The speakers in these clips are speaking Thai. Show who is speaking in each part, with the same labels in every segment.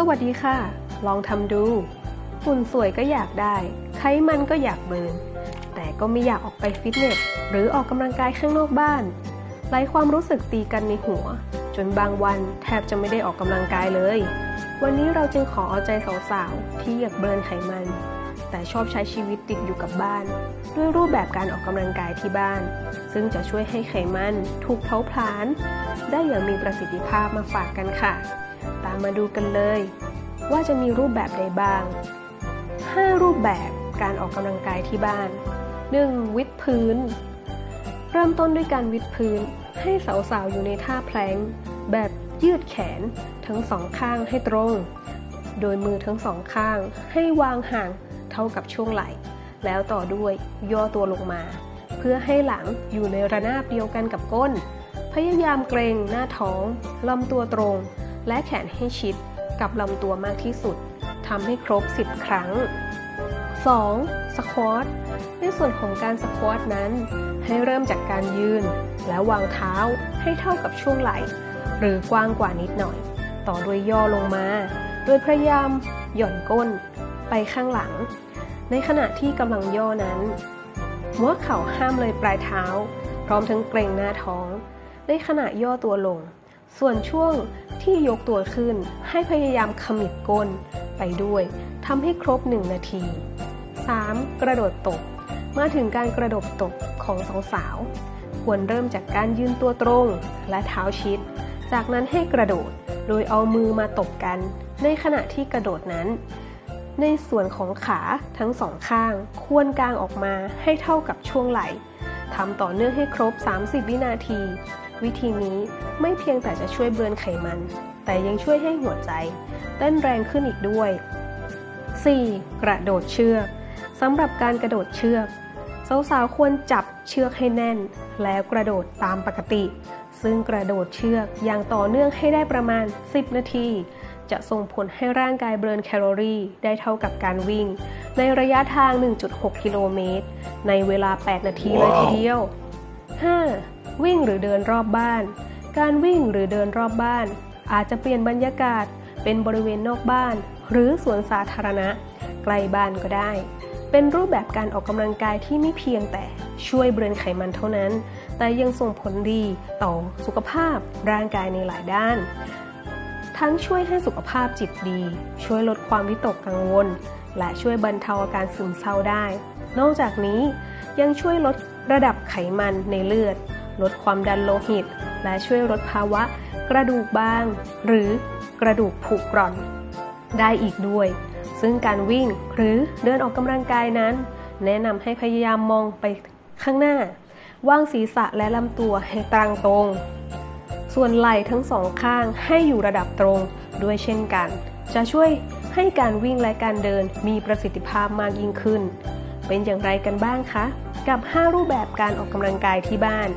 Speaker 1: สวัสดีค่ะ ลองทำดูหุ่นสวยก็อยากได้ ไขมันก็อยากเบิร์น แต่ก็ไม่อยากออกไปฟิตเนส หรือออกกำลังกายข้างนอกบ้านไร้ความรู้สึกตีกันในหัว จนบางวันแทบจะไม่ได้ออกกำลังกายเลย วันนี้เราจึงขอเอาใจสาวๆที่อยากเบิร์นไขมัน แต่ชอบใช้ชีวิตติดอยู่กับบ้าน ด้วยรูปแบบการออกกำลังกายที่บ้าน ซึ่งจะช่วยให้ไขมันถูกเผาผลาญได้อย่างมีประสิทธิภาพมาฝากกันค่ะ ตามมาดูกันเลย ว่าจะมีรูปแบบใดบ้าง 5 รูปแบบการออกกำลังกายที่บ้าน 1. วิดพื้น เริ่มต้นด้วยการวิดพื้น ให้สาวๆอยู่ในท่าแพลงแบบยืดแขนทั้งสองข้างให้ตรง โดยมือทั้งสองข้างให้วางห่างเท่ากับช่วงไหล่ แล้วต่อด้วยย่อตัวลงมา เพื่อให้หลังอยู่ในระนาบเดียวกันกับก้น พยายามเกรงหน้าท้องลำตัวตรง และแขนให้ชิดกับลำตัวมากที่สุดทำให้ครบ 10 ครั้ง 2. สควอตในส่วนของการสควอตนั้น ให้เริ่มจากการยืน แล้ววางเท้าให้เท่ากับช่วงไหล่ หรือกว้างกว่านิดหน่อย ต่อด้วยย่อลงมา โดยพยายามหย่อนก้นไปข้างหลัง ในขณะที่กำลังย่อนั้นหัวเข่าห้ามเลยปลายเท้า พร้อมทั้งเกรงหน้าท้อง ในขณะย่อตัวลง ส่วนช่วงที่ยกตัวขึ้นให้พยายามขมิบก้นไปด้วยทำให้ครบ 1 นาที 3. กระโดดตบมาถึงการกระโดดตบของสาวๆควรเริ่มจากการยืนตัวตรงและเท้าชิด จากนั้นให้กระโดดโดยเอามือมาตบกัน ในขณะที่กระโดดนั้น ในส่วนของขาทั้งสองข้าง ควรกางออกมาให้เท่ากับช่วงไหล่ทำต่อเนื่องให้ครบ 30 วินาที วิธีนี้ไม่เพียงแต่จะช่วยเบือนไขมัน แต่ยังช่วยให้หัวใจ เต้นแรงขึ้นอีกด้วย 4. กระโดดเชือกสำหรับการกระโดดเชือกสาวๆควรจับเชือกให้แน่น แล้วกระโดดตามปกติ ซึ่งกระโดดเชือกอย่างต่อเนื่องให้ได้ประมาณ 10 นาที จะส่งผลให้ร่างกายเบิร์นแคลอรี่ได้เท่ากับการวิ่ง ในระยะทาง 1.6 กิโลเมตร ในเวลา 8 นาทีเลยทีเดียว 5. วิ่งหรือเดินรอบบ้าน การวิ่งหรือเดินรอบบ้าน อาจจะเปลี่ยนบรรยากาศเป็นบริเวณนอกบ้าน หรือสวนสาธารณะไกลบ้านก็ได้ เป็นรูปแบบการออกกำลังกายที่ไม่เพียงแต่ช่วยเบือนไขมันเท่านั้น แต่ยังส่งผลดีต่อสุขภาพร่างกายในหลายด้าน ทั้งช่วยให้สุขภาพจิตดี ช่วยลดความวิตกกังวล และช่วยบรรเทาอาการซึมเศร้าได้ นอกจากนี้ยังช่วยลดระดับไขมันในเลือด ลดความดันโลหิต และช่วยลดภาวะกระดูกบาง หรือกระดูกผุกร่อน ได้อีกด้วย ซึ่งการวิ่งหรือเดินออกกำลังกายนั้น แนะนำให้พยายามมองไปข้างหน้า วางศีรษะและลำตัวให้ตรงตรง ส่วนไหล่ทั้งสองข้างให้อยู่ระดับตรงด้วยเช่นกัน จะช่วยให้การวิ่งและการเดินมีประสิทธิภาพมากยิ่งขึ้น เป็นอย่างไรกันบ้างคะ กับ 5 รูปแบบการออกกำลังกายที่บ้าน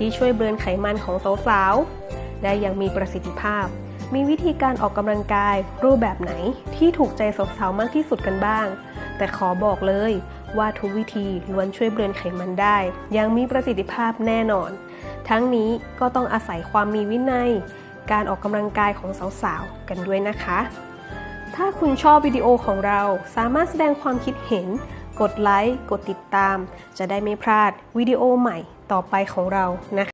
Speaker 1: ที่ช่วยเบิร์นไขมันของสาวๆได้อย่างมีประสิทธิภาพ มีวิธีการออกกำลังกายรูปแบบไหนที่ถูกใจสาวๆ มากที่สุดกันบ้าง แต่ขอบอกเลยว่าทุกวิธีล้วนช่วยเบิร์นไขมันได้ ยังมีประสิทธิภาพแน่นอน ทั้งนี้ก็ต้องอาศัยความมีวินัย การออกกำลังกายของสาวๆ กันด้วยนะคะ ถ้าคุณชอบวิดีโอของเราสามารถแสดงความคิดเห็น ดไลค์ กดติดตาม จะได้ไม่พลาดวิดีโอใหม่ต่อไปของเรานะ